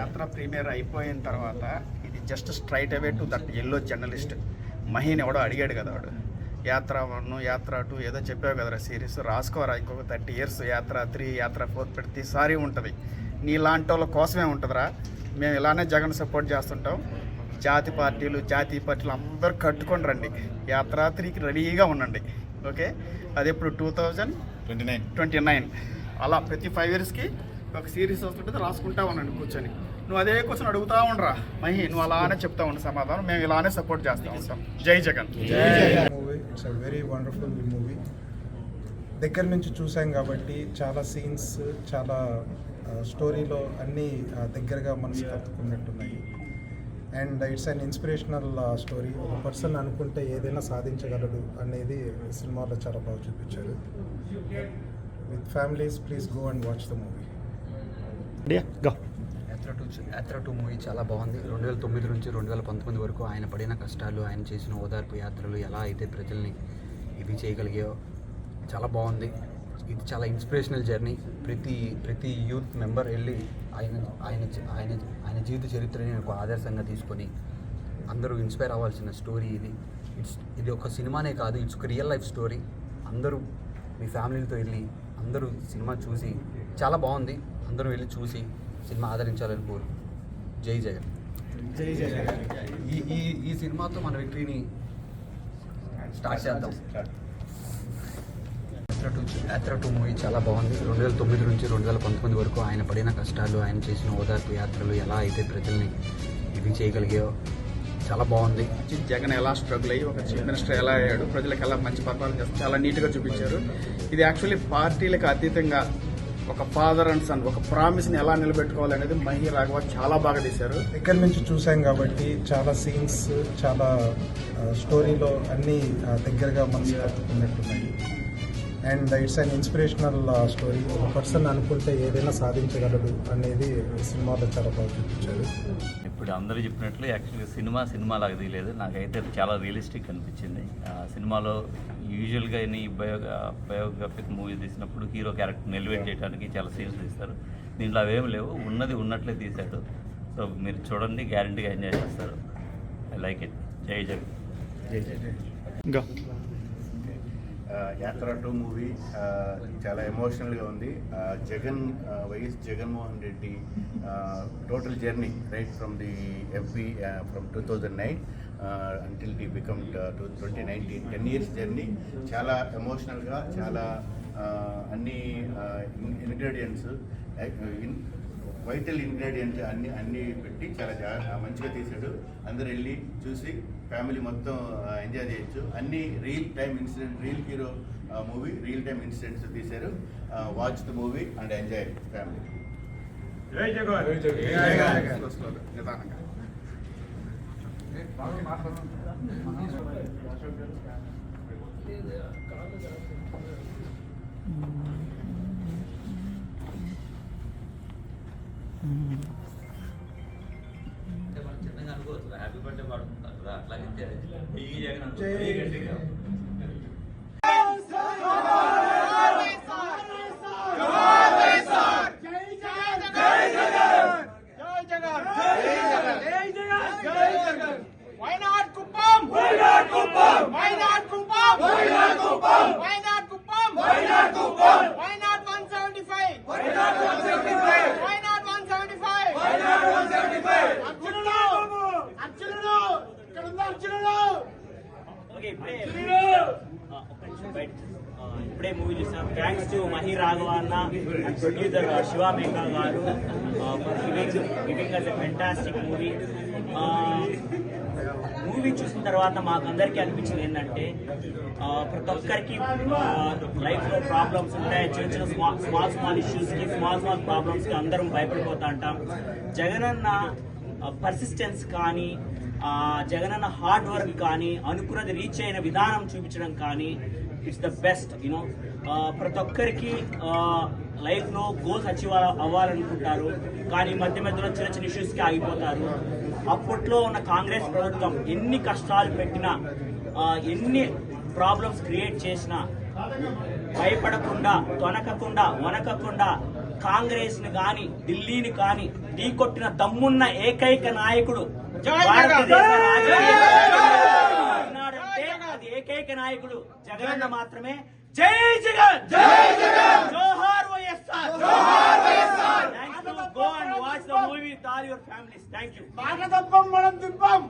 యాత్ర ప్రీమియర్ అయిపోయిన తర్వాత ఇది just straight away to that yellow journalist Maheen ఎవడో అడిగాడు కదా వాడు. యాత్ర వన్ యాత్ర టూ ఏదో చెప్పావు కదరా సిరీస్ రాసుకోరా ఇంకొక thirty years Yatra three Yatra four ప్రతిసారి ఉంటుంది. నీలాంటి వాళ్ళ కోసమే ఉంటుందిరా మేము ఇలానే జగన్ సపోర్ట్ చేస్తుంటాం. జాతి పార్టీలు జాతీయ పార్టీలు అందరూ కట్టుకొని రండి. యాత్ర త్రీకి రెడీగా ఉండండి. ఓకే? అది ఇప్పుడు two thousand twenty nine twenty nine అలా ప్రతి ఫైవ్ ఇయర్స్కి ఒక సిరీస్ వస్తుంటుంది రాసుకుంటా ఉండండి కూర్చొని. నువ్వు అదే క్వశ్చన్ అడుగుతా ఉండరా. మహి నువ్వు అలానే చెప్తా ఉండు సమాధానం. మేము ఇలానే సపోర్ట్ చేస్తా ఉంటాం. జై Jagan. Movie it's a very wonderful movie దగ్గర నుంచి చూసాం కాబట్టి చాలా సీన్స్ చాలా స్టోరీలో అన్నీ దగ్గరగా మనసు కత్తుకున్నట్టున్నాయి. And it's an inspirational story ఒక పర్సన్ అనుకుంటే ఏదైనా సాధించగలడు అనేది సినిమాలో చాలా బాగా చూపించారు. With families please go and watch the movie డియా two Yatra two movie చాలా బాగుంది. రెండు వేల తొమ్మిది నుంచి రెండు వేల పంతొమ్మిది వరకు ఆయన పడిన కష్టాలు ఆయన చేసిన ఓదార్పు యాత్రలు ఎలా అయితే ప్రజల్ని ఇది చేయగలిగాయో చాలా బాగుంది. ఇది చాలా ఇన్స్పిరేషనల్ జర్నీ ప్రతి ప్రతి యూత్ మెంబర్ వెళ్ళి ఆయన ఆయన ఆయన ఆయన జీవిత చరిత్రని ఒక ఆదర్శంగా తీసుకొని అందరూ ఇన్స్పైర్ అవ్వాల్సిన స్టోరీ ఇది. ఇట్స్ ఇది ఒక సినిమానే కాదు ఇట్స్ ఒక రియల్ లైఫ్ స్టోరీ అందరూ మీ ఫ్యామిలీతో వెళ్ళి అందరూ సినిమా చూసి చాలా బాగుంది. అందరూ వెళ్ళి చూసి సినిమా ఆదరించాలని కోరు. జై జగన్. ఈ ఈ ఈ సినిమాతో మన విక్టరీని స్టార్ట్ చేద్దాం. యాత్ర టూ యాత్ర టూ మూవీ చాలా బాగుంది. రెండు వేల తొమ్మిది నుంచి రెండు వేల పంతొమ్మిది వరకు ఆయన పడిన కష్టాలు ఆయన చేసిన ఓదార్పు యాత్రలు ఎలా అయితే ప్రజల్ని ఇది చేయగలిగాయో చాలా బాగుంది. జగన్ ఎలా స్ట్రగుల్ అయ్యి ఒక చీఫ్ మినిస్టర్ ఎలా అయ్యాడు ప్రజలకు ఎలా మంచి పర్ఫార్మెన్స్ చేస్తారు చాలా నీట్గా చూపించారు. ఇది యాక్చువల్లీ పార్టీలకు అతీతంగా ఒక ఫాదర్ అండ్ సన్ ఒక ప్రామిస్ని ఎలా నిలబెట్టుకోవాలనేది మహి రాఘవ చాలా బాగా తీశారు. దగ్గర నుంచి చూసాం కాబట్టి చాలా సీన్స్ చాలా స్టోరీలో అన్నీ దగ్గరగా మనసు కత్తుకున్నట్టున్నాయి and it's an inspirational story ఒక పర్సన్ అనుకుంటే ఏదైనా సాధించగలడు అనేది ఈ సినిమాలో చాలా బాగా చూపించారు. ఇప్పుడు అందరూ చెప్పినట్లు యాక్చువల్గా సినిమా సినిమా లాగా తీయలేదు. నాకైతే చాలా రియలిస్టిక్ అనిపించింది. ఆ సినిమాలో యూజువల్గా ఈ బయో బయోగ్రఫిక్ మూవీ తీసినప్పుడు హీరో క్యారెక్టర్ని ఎలివేట్ చేయడానికి చాలా సీన్స్ తీస్తారు. దీంట్లో అవేం లేవు. ఉన్నది ఉన్నట్లే తీశాడు. సో మీరు చూడండి గ్యారంటీగా ఎంజాయ్ చేస్తారు. ఐ లైక్ ఇట్ జై జగన్. ఆ, యాత్ర టూ మూవీ చాలా ఎమోషనల్గా ఉంది. Jagan YS Jaganmohan Reddy total journey right from the MP from two thousand nine until the become two twenty nineteen ten years journey. చాలా ఎమోషనల్గా చాలా అన్ని ఇంగ్రీడియంట్స్ వైటల్ ఇంగ్రీడియంట్ అన్ని అన్ని పెట్టి చాలా మంచిగా తీశాడు అందరు వెళ్ళి చూసి ఫ్యామిలీ మొత్తం ఎంజాయ్ అన్ని real time incident real hero movie real time incidents తీశారు. Watch the movie and enjoy family నిదానంగా చిన్నగా అనుకోవచ్చు. హ్యాపీ బర్త్డే పాడుకుంటారు కదా అట్లాగే జగన్ గట్టిగా వైనాడ్ కుప్పం వైనాడ్ కుప్పం వైనాడ్ కుప్పం వైనాడ్ కుప్పం వైనాడ్ కుప్పం చూసాం మహి రాఘవ అన్న producer Shiva Meka garu for giving us a fantastic movie movie చూసిన తర్వాత మాకందరికీ అనిపించింది ఏంటంటే ప్రతి ఒక్కరికి లైఫ్లో ప్రాబ్లమ్స్ ఉంటాయి చిన్న చిన్న స్మాల్ స్మాల్ స్మాల్ ఇష్యూస్కి స్మాల్ స్మాల్ ప్రాబ్లమ్స్కి అందరం భయపడిపోతా అంటాం జగనన్న పర్సిస్టెన్స్ కానీ జగనన్న హార్డ్ వర్క్ కానీ అనుకున్నది రీచ్ అయిన విధానం చూపించడం కానీ ఇట్స్ ద బెస్ట్ యూనో ప్రతి ఒక్కరికి లైఫ్లో గోల్స్ అచీవ్ అవ్వాలనుకుంటారు. కానీ మధ్య మధ్యలో చిన్న చిన్న ఇష్యూస్కి ఆగిపోతారు. అప్పట్లో ఉన్న కాంగ్రెస్ ప్రభుత్వం ఎన్ని కష్టాలు పెట్టినా ఎన్ని ప్రాబ్లమ్స్ క్రియేట్ చేసినా భయపడకుండా తొనకకుండా వనకకుండా కాంగ్రెస్ని గాని ఢిల్లీని కానీ ఢీకొట్టిన దమ్మున్న ఏకైక నాయకుడు భారతదేశ అది ఏకైక నాయకుడు జగనన్న మాత్రమే. జై జగన్! జై జగన్! జోహార్ వైఎస్ఆర్! జోహార్ YSR! Thanks to go and watch the movie with all your families thank you మాట తప్పం మనం తిప్పం